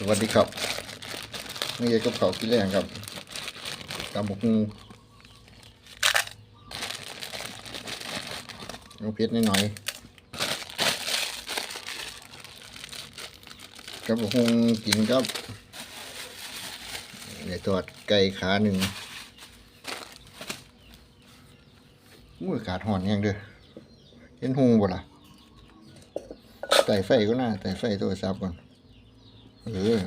สวัสดีครับนี่กับเขาวกินแรงครับตำบกฮูเอาเพชรนิดหน่อยกับบกฮูกินครับเดี๋ยวทอดไก่ขาหนึ่งมืออากาห่อนยังเด้อเห็นหงบ่ล่ะไต่ไฟก็น่าไต่ไฟโทรศัพท์ก่อน เออ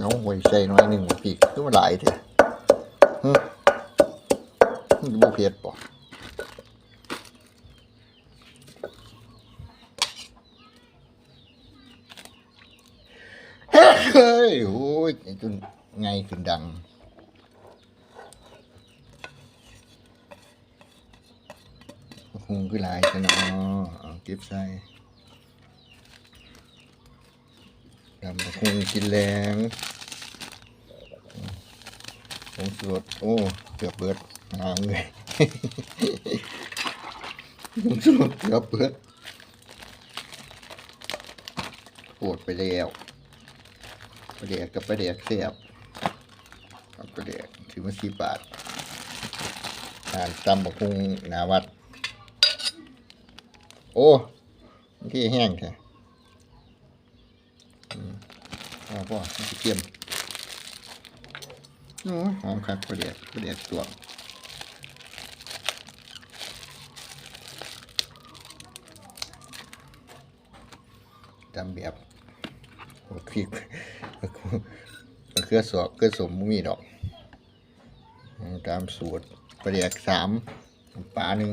น้องหวยใส่น้อยหนึ่งปีกคือมันหลายเถอะฮึมันบ่เผ็ดป่ะเฮ้ยโอ้ยไอ้จนไงขึ้นดัง คงคือหลายซะเนาะเอาเก็บใส่ดำบักคงกินแรงผงสดโอ้ เกือบเบิดน้ำเลยผงสดเกือบเบิดโอดไปแล้วประเดียกกับประเดียกเสียบประเดียกถือมาสี่บาททานตำบักคงนาวัด โอ้ที่แห้งแท้อืมเอาพ่อมันสิเกี่ยมโอ้หอมคักประเดียดประเดียดตัวจำแบบโอ้คลิกมันคือสอบคือสมมีดอก ตามสูตรประเดียกสามปลาหนึ่ง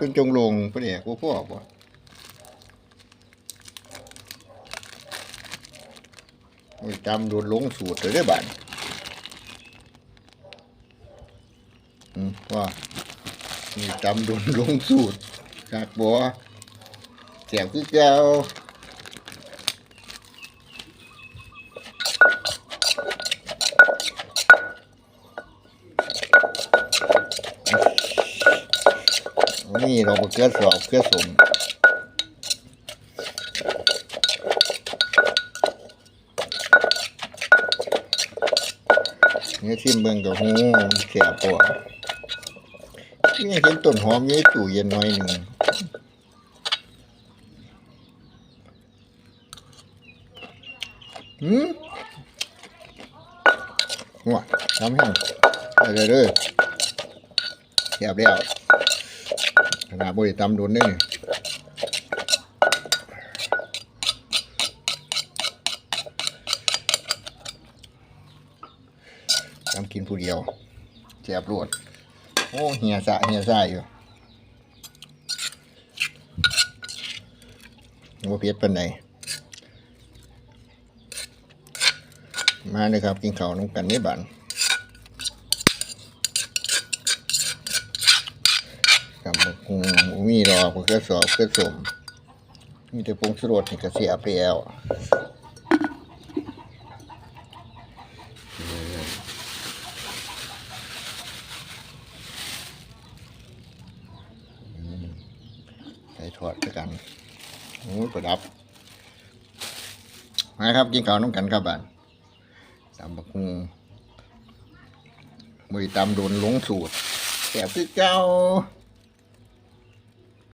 ขึ้นได้ส่งลงพ่อเป็นจงลงประเดี๋ยกูพ่อบ่จำโดนลงสูตรเลยได้บ้านอืมว่านี่จำโดนลงสูตรจากบัวเสียบคือเจ้า นี่เราเกลือสอบเกลือสมเนี่ยชิมเบิ่งกับหูเสียปวดนี่เห็นต้นหอมยู่ตู้เย็นน้อยหนึ่งหืมว้าทำให้เด้อเด้อเสียบแล้ว ขนาดบริตำโดนได้นี่ตำกินผู้เดียวแจบรวด โอ้เหียสะเหียสะอยู่ว่าเพียรเป็นไหนมาเลยครับ กินข้าวน้ำกันนี่บันกับ บักหุงบ่มีดอกมันก็สอบก็สมมีแต่ปรุงสรดนี่ก็เสียไปแล้วใส่ทอดด้วยกันโอ้ยประดับมาครับกินข้าวน้ำกันครับบ้านตำบักหุงมือตำโดนลงสูตรแสบคือเก้า